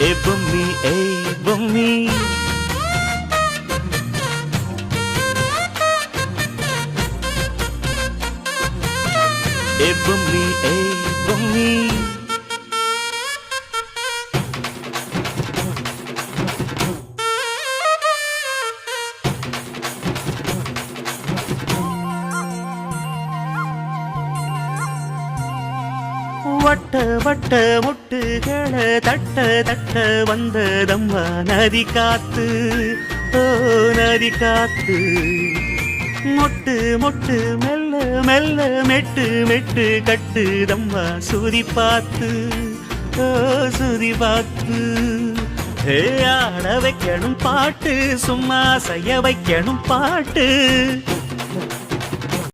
ఏ బొమ్మి ఏ బొమ్మి? ఏ బొమ్మి ఏ బొమ్మి வட்ட வட்ட முட்டுகளை தட்ட தட்ட வந்ததம்மா நதி காத்து. ஓ நதி காத்து. மொட்டு மொட்டு மெல்ல மெல்ல மெட்டு மெட்டு கட்டுதம்மா சுதி பார்த்து. ஓ சுதி பார்த்து. ஆட வைக்கணும் பாட்டு சும்மா செய்ய வைக்கணும் பாட்டு.